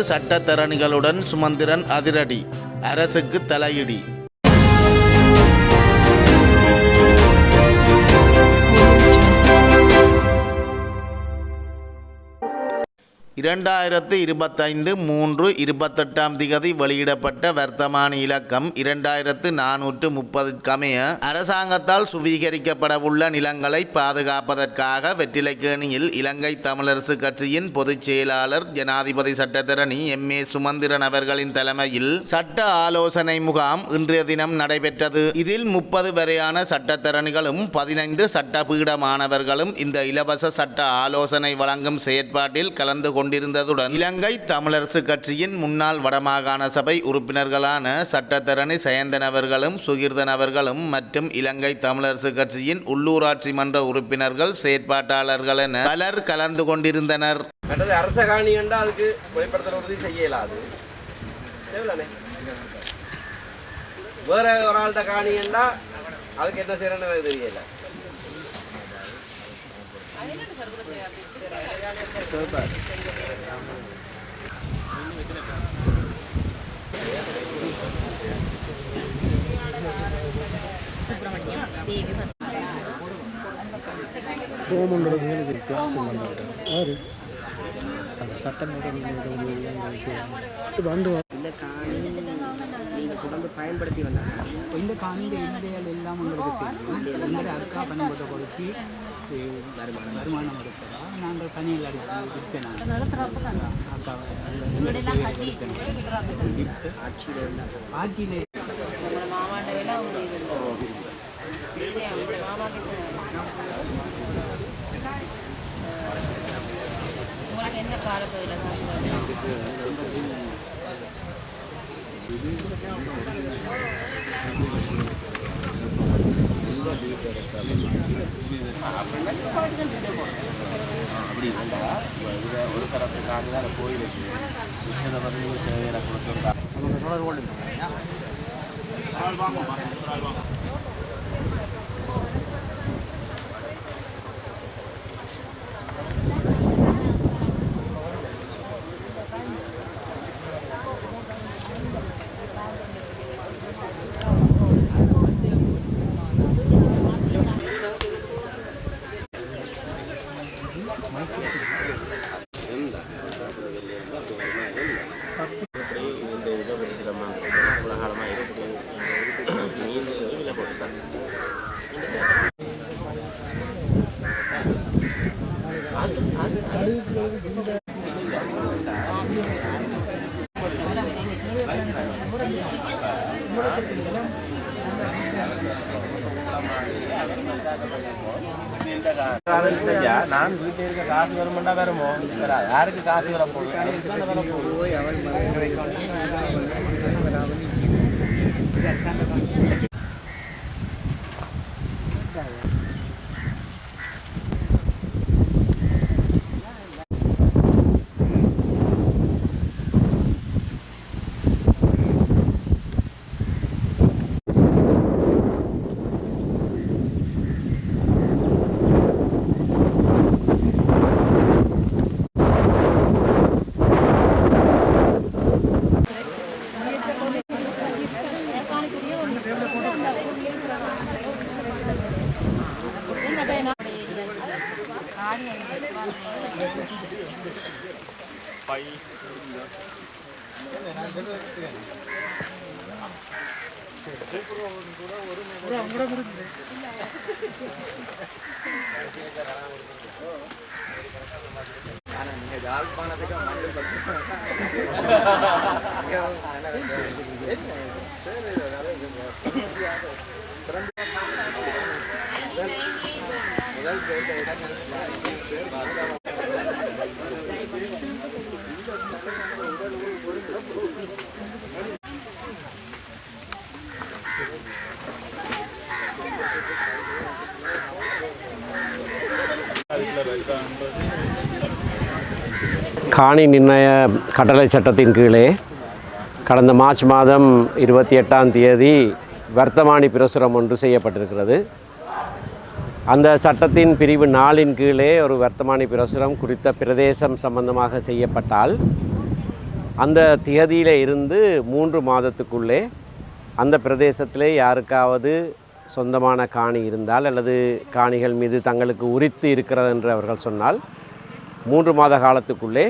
முப்பது சட்டத்தரணிகளுடன் சுமந்திரன் அதிரடி. அரசுக்கு தலையிடி. இரண்டாயிரத்து இருபத்தைந்து மூன்று இருபத்தெட்டாம் திகதி வெளியிடப்பட்ட வர்த்தமான இலக்கம் இரண்டாயிரத்து நானூற்று முப்பதுக்கமைய அரசாங்கத்தால் சுவீகரிக்கப்படவுள்ள நிலங்களை பாதுகாப்பதற்காக வெற்றிலைக்கேணியில் இலங்கை தமிழரசு கட்சியின் பொதுச் செயலாளர் ஜனாதிபதி சட்டத்தரணி எம். ஏ. சுமந்திரன் அவர்களின் தலைமையில் சட்ட ஆலோசனை முகாம் இன்றைய தினம் நடைபெற்றது. இதில் முப்பது வரையான சட்டத்தரணிகளும் பதினைந்து சட்டபீட மாணவர்களும் இந்த இலவச சட்ட ஆலோசனை வழங்கும் செயற்பாட்டில் கலந்து கொண்டிருந்ததுடன் இலங்கை தமிழரசு கட்சியின் முன்னாள் வடமாகாண சபை உறுப்பினர்களான சட்டத்தரணி சயந்தன் அவர்களும் சுகீர்தன் அவர்களும் மற்றும் இலங்கை தமிழரசு கட்சியின் உள்ளூராட்சி மன்ற உறுப்பினர்கள் செயற்பாட்டாளர்கள் என பலர் கலந்து கொண்டிருந்தனர். அரச காணி என்றால் அதுக்கு வெளிப்படுத்துற உறுதி செய்ய இயலாது வேற ஒரு ஆள்கிட்ட காணி என்றால் அதுக்கு என்ன செய்யறேன்னு தெரியல. ஹோமன்றது எனக்கு வித்தியாசம் பண்ணிவிட்டேன் யாரு அந்த சட்டம் வந்து இந்த காணி நீங்கள் தொடர்ந்து பயன்படுத்தி வந்தாங்க இந்த காணியில் இந்தியாவில் எல்லாம் உங்களுக்கு தெரியும் இந்த அக்கா கொடுத்து வருமானம் வருமானம் எடுத்ததா நாங்கள் தனியில் அப்படி விற்பேன் அக்கா விற்று ஆட்சியில் இருந்தாங்க ஆட்சியில் உங்களுக்கு நான் வீட்டில் இருக்க காசு வருமெண்டா வருமோ? யாருக்கு காசு வர போகுது யாழ்ப்பாணத்துக்கு மண்ணு முதல் பேர் இடங்கள் காணி நிர்ணய கட்டளை சட்டத்தின் கீழே கடந்த மார்ச் மாதம் இருபத்தி எட்டாம் தேதி வர்த்தமானி பிரசுரம் ஒன்று செய்யப்பட்டிருக்கிறது. அந்த சட்டத்தின் பிரிவு நாளின் கீழே ஒரு வர்த்தமானி பிரசுரம் குறித்த பிரதேசம் சம்பந்தமாக செய்யப்பட்டால் அந்த திகதியிலே இருந்து மூன்று மாதத்துக்குள்ளே அந்த பிரதேசத்திலே யாருக்காவது சொந்தமான காணி இருந்தால் அல்லது காணிகள் மீது தங்களுக்கு உரித்து இருக்கிறது என்று அவர்கள் சொன்னால் மூன்று மாத காலத்துக்குள்ளே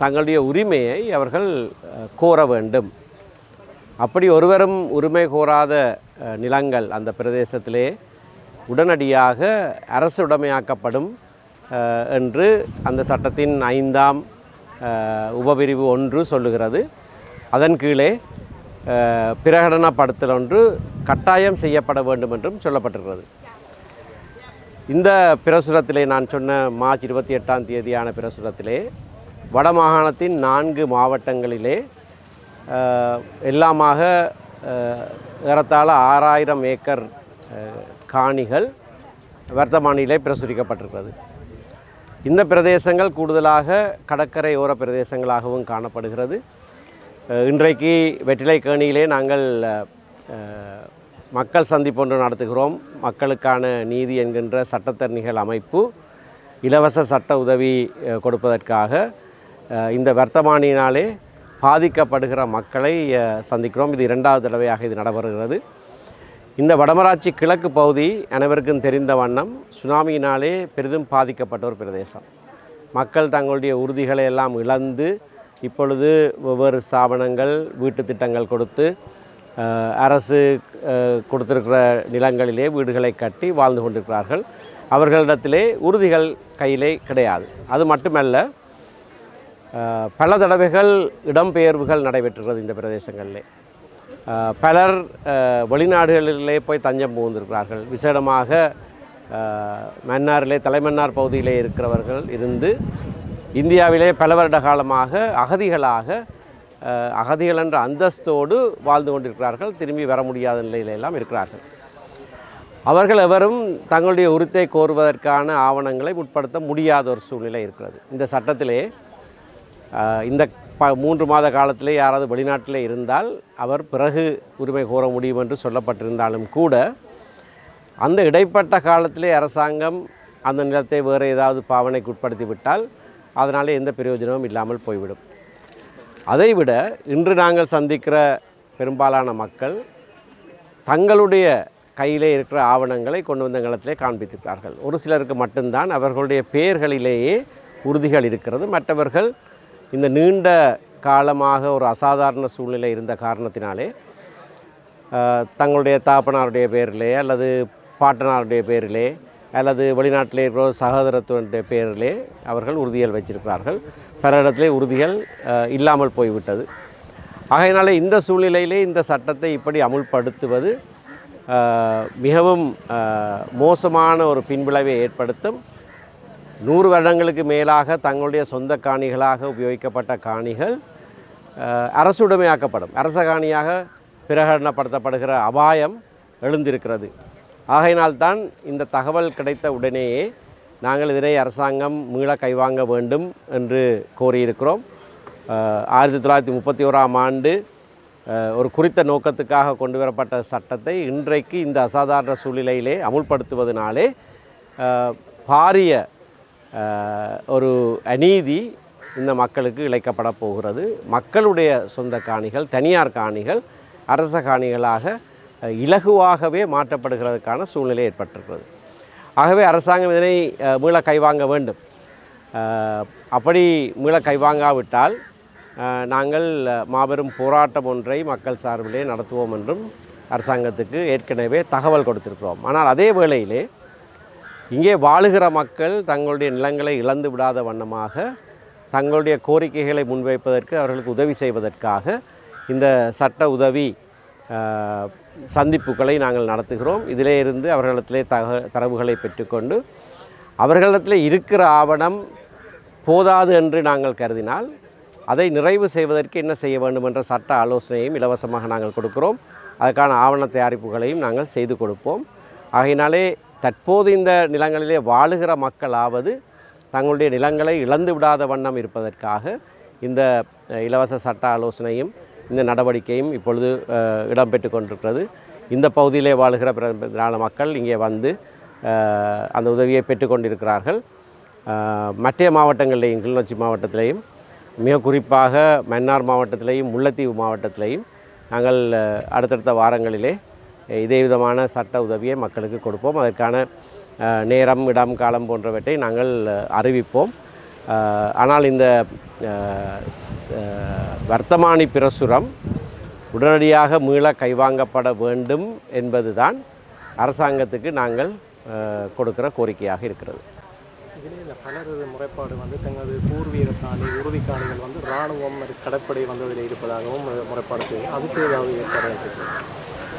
தங்களுடைய உரிமையை அவர்கள் கோர வேண்டும். அப்படி ஒருவரும் உரிமை கோராத நிலங்கள் அந்த பிரதேசத்திலே உடனடியாக அரசு உடைமையாக்கப்படும் என்று அந்த சட்டத்தின் ஐந்தாம் உபபிரிவு ஒன்று சொல்லுகிறது. அதன் கீழே பிரகடனப்படுத்தல் ஒன்று கட்டாயம் செய்யப்பட வேண்டும் என்றும் சொல்லப்பட்டிருக்கிறது. இந்த பிரசுரத்திலே நான் சொன்ன மார்ச் இருபத்தி எட்டாம் தேதியான பிரசுரத்திலே வடமாகாணத்தின் நான்கு மாவட்டங்களிலே எல்லாமாக ஏறத்தாழ ஆறாயிரம் ஏக்கர் காணிகள் வர்த்தமானியிலே பிரசுரிக்கப்பட்டிருக்கிறது. இந்த பிரதேசங்கள் கூடுதலாக கடற்கரையோர பிரதேசங்களாகவும் காணப்படுகிறது. இன்றைக்கு வெற்றிலை கேணியிலே நாங்கள் மக்கள் சந்திப்பு ஒன்று நடத்துகிறோம். மக்களுக்கான நீதி என்கின்ற சட்டத்தரணிகள் அமைப்பு இலவச சட்ட உதவி கொடுப்பதற்காக இந்த வர்த்தமானியினாலே பாதிக்கப்படுகிற மக்களை சந்திக்கிறோம். இது இரண்டாவது தடவையாக இது நடைபெறுகிறது. இந்த வடமராட்சி கிழக்கு பகுதி அனைவருக்கும் தெரிந்த வண்ணம் சுனாமியினாலே பெரிதும் பாதிக்கப்பட்ட ஒரு பிரதேசம். மக்கள் தங்களுடைய உறுதிகளை எல்லாம் இழந்து இப்பொழுது ஒவ்வொரு ஸ்தாபனங்கள் வீட்டு திட்டங்கள் கொடுத்து அரசு கொடுத்திருக்கிற நிலங்களிலே வீடுகளை கட்டி வாழ்ந்து கொண்டிருக்கிறார்கள். அவர்களிடத்திலே உறுதிகள் கையிலே கிடையாது. அது மட்டுமல்ல பல தடவைகள் இடம்பெயர்வுகள் நடைபெற்றுகிறது இந்த பிரதேசங்களிலே. பலர் வெளிநாடுகளிலே போய் தஞ்சம் புகுந்திருக்கிறார்கள். விசேடமாக மன்னாரிலே தலைமன்னார் பகுதியிலே இருக்கிறவர்கள் இருந்து இந்தியாவிலே பல வருட காலமாக அகதிகளாக அகதிகள் என்ற அந்தஸ்தோடு வாழ்ந்து கொண்டிருக்கிறார்கள். திரும்பி வர முடியாத நிலையிலெல்லாம் இருக்கிறார்கள். அவர்கள் எவரும் தங்களுடைய உரித்தை கோருவதற்கான ஆவணங்களை உட்படுத்த முடியாத ஒரு சூழ்நிலை இருக்கிறது. இந்த சட்டத்திலே இந்த ப மூன்று மாத காலத்திலே யாராவது வெளிநாட்டிலே இருந்தால் அவர் பிறகு உரிமை கோர முடியும் என்று சொல்லப்பட்டிருந்தாலும் கூட அந்த இடைப்பட்ட காலத்திலே அரசாங்கம் அந்த நிலத்தை வேறு ஏதாவது பாவனைக்கு உட்படுத்தி விட்டால் எந்த பிரயோஜனமும் இல்லாமல் போய்விடும். அதைவிட இன்று நாங்கள் சந்திக்கிற பெரும்பாலான மக்கள் தங்களுடைய கையிலே இருக்கிற ஆவணங்களை கொண்டு வந்த நிலத்திலே காண்பித்திருக்கிறார்கள். ஒரு சிலருக்கு மட்டும்தான் அவர்களுடைய பெயர்களிலேயே உறுதிகள் இருக்கிறது. மற்றவர்கள் இந்த நீண்ட காலமாக ஒரு அசாதாரண சூழ்நிலை இருந்த காரணத்தினாலே தங்களுடைய தாப்பனாருடைய பேரிலே அல்லது பாட்டனாருடைய பேரிலே அல்லது வெளிநாட்டிலே இருக்கிற ஒரு பேரிலே அவர்கள் உறுதிகள் வச்சிருக்கிறார்கள். பிற இடத்திலே உறுதிகள் இல்லாமல் போய்விட்டது. ஆகையினால இந்த சூழ்நிலையிலே இந்த சட்டத்தை இப்படி அமுல்படுத்துவது மிகவும் மோசமான ஒரு பின்விளைவை ஏற்படுத்தும். நூறு வருடங்களுக்கு மேலாக தங்களுடைய சொந்த காணிகளாக உபயோகிக்கப்பட்ட காணிகள் அரசுடைமையாக்கப்படும். அரச காணியாக பிரகடனப்படுத்தப்படுகிற அபாயம் எழுந்திருக்கிறது. ஆகையினால்தான் இந்த தகவல் கிடைத்த உடனேயே நாங்கள் இதனை அரசாங்கம் மீள கைவாங்க வேண்டும் என்று கோரியிருக்கிறோம். ஆயிரத்தி தொள்ளாயிரத்தி முப்பத்தி ஓராம் ஆண்டு ஒரு குறித்த நோக்கத்துக்காக கொண்டு வரப்பட்ட சட்டத்தை இன்றைக்கு இந்த அசாதாரண சூழ்நிலையிலே அமுல்படுத்துவதனாலே பாரிய ஒரு அநீதி இந்த மக்களுக்கு இழைக்கப்பட போகிறது. மக்களுடைய சொந்த காணிகள் தனியார் காணிகள் அரச காணிகளாக இலகுவாகவே மாற்றப்படுகிறதுக்கான சூழ்நிலை ஏற்பட்டிருக்கிறது. ஆகவே அரசாங்கம் இதனை மீள கைவாங்க வேண்டும். அப்படி மீள கைவாங்காவிட்டால் நாங்கள் மாபெரும் போராட்டம் ஒன்றை மக்கள் சார்பிலே நடத்துவோம் என்றும் அரசாங்கத்துக்கு ஏற்கனவே தகவல் கொடுத்திருக்கிறோம். ஆனால் அதே வேளையிலே இங்கே வாழுகிற மக்கள் தங்களுடைய நிலங்களை இழந்து விடாத வண்ணமாக தங்களுடைய கோரிக்கைகளை முன்வைப்பதற்கு அவர்களுக்கு உதவி செய்வதற்காக இந்த சட்ட உதவி சந்திப்புகளை நாங்கள் நடத்துகிறோம். இதிலே இருந்து அவர்களிடத்திலே தக தரவுகளை பெற்றுக்கொண்டு அவர்களிடத்தில் இருக்கிற ஆவணம் போதாது என்று நாங்கள் கருதினால் அதை நிறைவு செய்வதற்கு என்ன செய்ய வேண்டும் என்ற சட்ட ஆலோசனையும் இலவசமாக நாங்கள் கொடுக்கிறோம். அதற்கான ஆவண தயாரிப்புகளையும் நாங்கள் செய்து கொடுப்போம். ஆகையினாலே தற்போது இந்த நிலங்களிலே வாழுகிற மக்களாவது தங்களுடைய நிலங்களை இழந்து விடாத வண்ணம் இருப்பதற்காக இந்த இலவச சட்ட ஆலோசனையும் இந்த நடவடிக்கையும் இப்பொழுது இடம்பெற்று கொண்டிருக்கிறது. இந்த பகுதியிலே வாழுகிற பிரதான மக்கள் இங்கே வந்து அந்த உதவியை பெற்றுக்கொண்டிருக்கிறார்கள் மற்ற மாவட்டங்களிலேயும் கிளிநொச்சி மாவட்டத்திலேயும் மிக குறிப்பாக மன்னார் மாவட்டத்திலேயும் முல்லைத்தீவு மாவட்டத்திலேயும் நாங்கள் அடுத்தடுத்த வாரங்களிலே இதே விதமான சட்ட உதவியை மக்களுக்கு கொடுப்போம். அதற்கான நேரம் இடம் காலம் போன்றவற்றை நாங்கள் அறிவிப்போம். ஆனால் இந்த வர்த்தமானி பிரசுரம் உடனடியாக மீள கைவாங்கப்பட வேண்டும் என்பதுதான் அரசாங்கத்துக்கு நாங்கள் கொடுக்கிற கோரிக்கையாக இருக்கிறது. இதிலே இந்த பலரது முறைப்பாடு வந்து தங்களது பூர்வீக காணி உறுதி காணிகள் வந்து இராணுவம் கடற்படை வந்ததில் இருப்பதாகவும் முறைப்பாடு செய்யும் அதுக்கு ஏதாவது ஏற்பாடு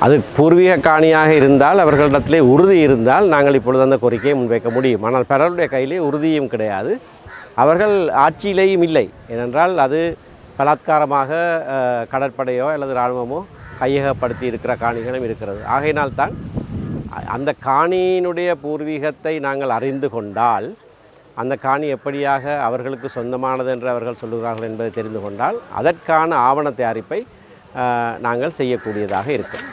அது பூர்வீக காணியாக இருந்தால் அவர்களிடத்திலே உறுதி இருந்தால் நாங்கள் இப்பொழுது அந்த கோரிக்கையை முன்வைக்க முடியும். ஆனால் பலருடைய கையிலே உறுதியும் கிடையாது. அவர்கள் ஆட்சியிலேயும் இல்லை. ஏனென்றால் அது பலாத்காரமாக கடற்படையோ அல்லது இராணுவமோ கையகப்படுத்தி இருக்கிற காணிகளும் இருக்கிறது. ஆகையினால் தான் அந்த காணியினுடைய பூர்வீகத்தை நாங்கள் அறிந்து கொண்டால் அந்த காணி எப்படியாக அவர்களுக்கு சொந்தமானது என்று அவர்கள் சொல்லுகிறார்கள் என்பதை தெரிந்து கொண்டால் அதற்கான ஆவண தயாரிப்பை நாங்கள் செய்யக்கூடியதாக இருக்கும்.